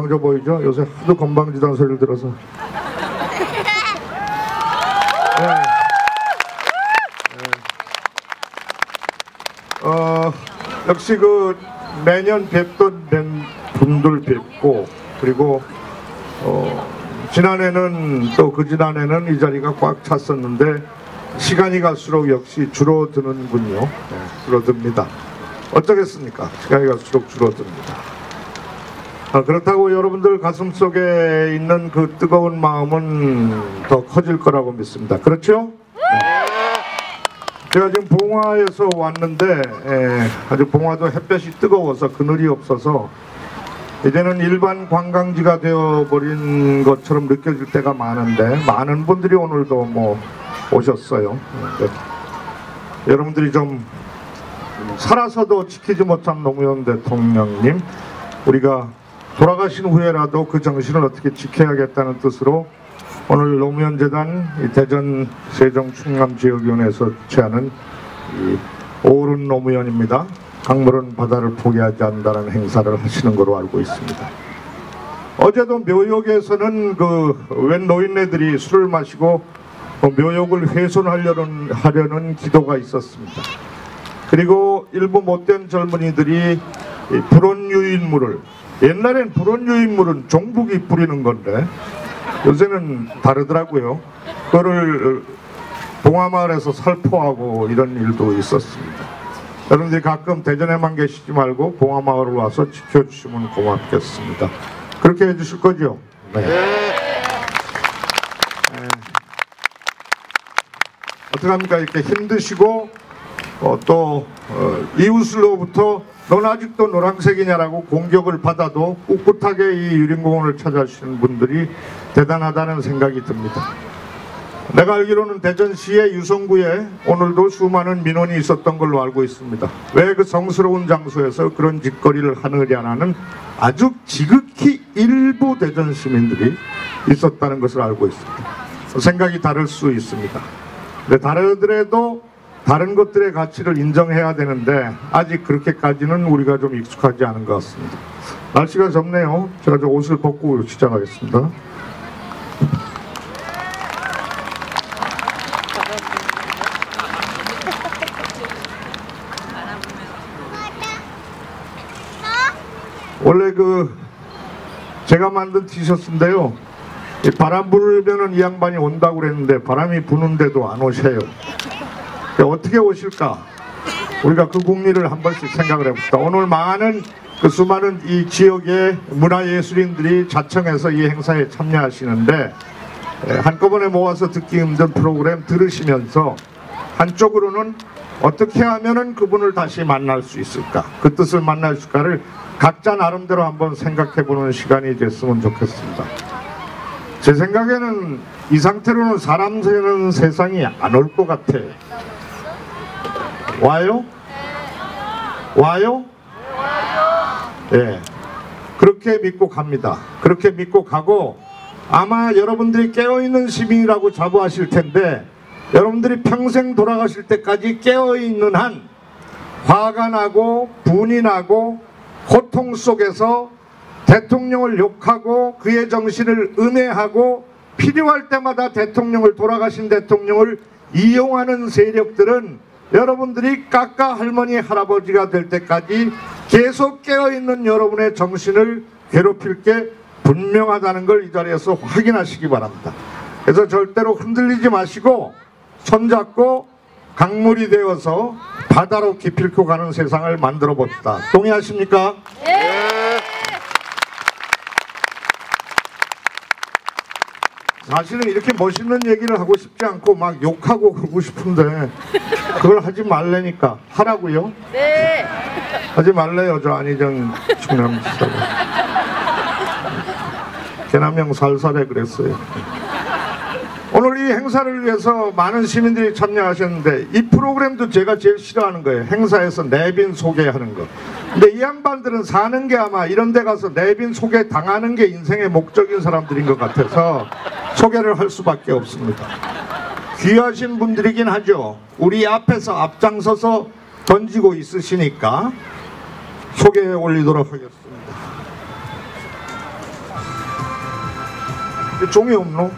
건방져 보이죠? 요새 하도 건방지다는 소리를 들어서. 네. 네. 어, 역시 그 매년 뵙던 뵌 분들 뵙고 그리고 어, 지난해는 또 그 지난해는 이 자리가 꽉 찼었는데 시간이 갈수록 역시 줄어드는군요. 네, 줄어듭니다. 어쩌겠습니까? 시간이 갈수록 줄어듭니다. 아, 그렇다고 여러분들 가슴 속에 있는 그 뜨거운 마음은 더 커질 거라고 믿습니다. 그렇죠? 네. 제가 지금 봉화에서 왔는데 예, 아주 봉화도 햇볕이 뜨거워서 그늘이 없어서 이제는 일반 관광지가 되어버린 것처럼 느껴질 때가 많은데 많은 분들이 오늘도 뭐 오셨어요. 네. 여러분들이 좀 살아서도 지키지 못한 노무현 대통령님 우리가 돌아가신 후에라도 그 정신을 어떻게 지켜야겠다는 뜻으로 오늘 노무현 재단 대전 세종 충남 지역위원회에서 이 오른 노무현입니다. 강물은 바다를 포기하지 않는다는 행사를 하시는 걸로 알고 있습니다. 어제도 묘역에서는 그웬 노인네들이 술을 마시고 묘역을 훼손하려는 하려는 기도가 있었습니다. 그리고 일부 못된 젊은이들이 불온 유인물을 옛날엔 불온 유인물은 종북이 뿌리는 건데 요새는 다르더라고요. 그거를 봉화마을에서 살포하고 이런 일도 있었습니다. 여러분들이 가끔 대전에만 계시지 말고 봉화마을을 와서 지켜주시면 고맙겠습니다. 그렇게 해주실 거죠? 네. 네. 어떡합니까? 이렇게 힘드시고 어, 또 어, 이웃으로부터 넌 아직도 노란색이냐라고 공격을 받아도 꿋꿋하게 이 유림공원을 찾아주시는 분들이 대단하다는 생각이 듭니다. 내가 알기로는 대전시의 유성구에 오늘도 수많은 민원이 있었던 걸로 알고 있습니다. 왜 그 성스러운 장소에서 그런 짓거리를 하느냐는 아주 지극히 일부 대전 시민들이 있었다는 것을 알고 있습니다. 생각이 다를 수 있습니다. 근데 다르더라도 다른 것들의 가치를 인정해야 되는데 아직 그렇게까지는 우리가 좀 익숙하지 않은 것 같습니다. 날씨가 좁네요. 제가 저 옷을 벗고 시작하겠습니다. 원래 그 제가 만든 티셔츠인데요. 바람 불면은 이 양반이 온다고 그랬는데 바람이 부는데도 안 오셔요. 어떻게 오실까? 우리가 그 국리를 한 번씩 생각을 해봅시다. 오늘 많은 그 수많은 이 지역의 문화예술인들이 자청해서 이 행사에 참여하시는데 한꺼번에 모아서 듣기 힘든 프로그램 들으시면서 한쪽으로는 어떻게 하면은 그분을 다시 만날 수 있을까 그 뜻을 만날 수 있을까를 각자 나름대로 한번 생각해 보는 시간이 됐으면 좋겠습니다 제 생각에는 이 상태로는 사람 되는 세상이 안 올 것 같아 와요? 와요? 예. 그렇게 믿고 갑니다. 그렇게 믿고 가고 아마 여러분들이 깨어있는 시민이라고 자부하실 텐데 여러분들이 평생 돌아가실 때까지 깨어있는 한 화가 나고 분이 나고 고통 속에서 대통령을 욕하고 그의 정신을 은혜하고 필요할 때마다 대통령을 돌아가신 대통령을 이용하는 세력들은 여러분들이 까까 할머니 할아버지가 될 때까지 계속 깨어있는 여러분의 정신을 괴롭힐 게 분명하다는 걸 이 자리에서 확인하시기 바랍니다. 그래서 절대로 흔들리지 마시고 손잡고 강물이 되어서 바다로 기필코 가는 세상을 만들어 봅시다. 동의하십니까? 네. 사실은 이렇게 멋있는 얘기를 하고 싶지 않고 막 욕하고 그러고 싶은데 그걸 하지 말래니까 하라고요? 네. 하지 말래요 저 안희정 충남지사가. 개남형 살살해 그랬어요. 오늘 이 행사를 위해서 많은 시민들이 참여하셨는데 이 프로그램도 제가 제일 싫어하는 거예요. 행사에서 내빈 소개하는 거. 근데 이 양반들은 사는 게 아마 이런 데 가서 내빈 소개 당하는 게 인생의 목적인 사람들인 것 같아서 소개를 할 수밖에 없습니다. 귀하신 분들이긴 하죠. 우리 앞에서 앞장서서 던지고 있으시니까 소개해 올리도록 하겠습니다. 종이 없노?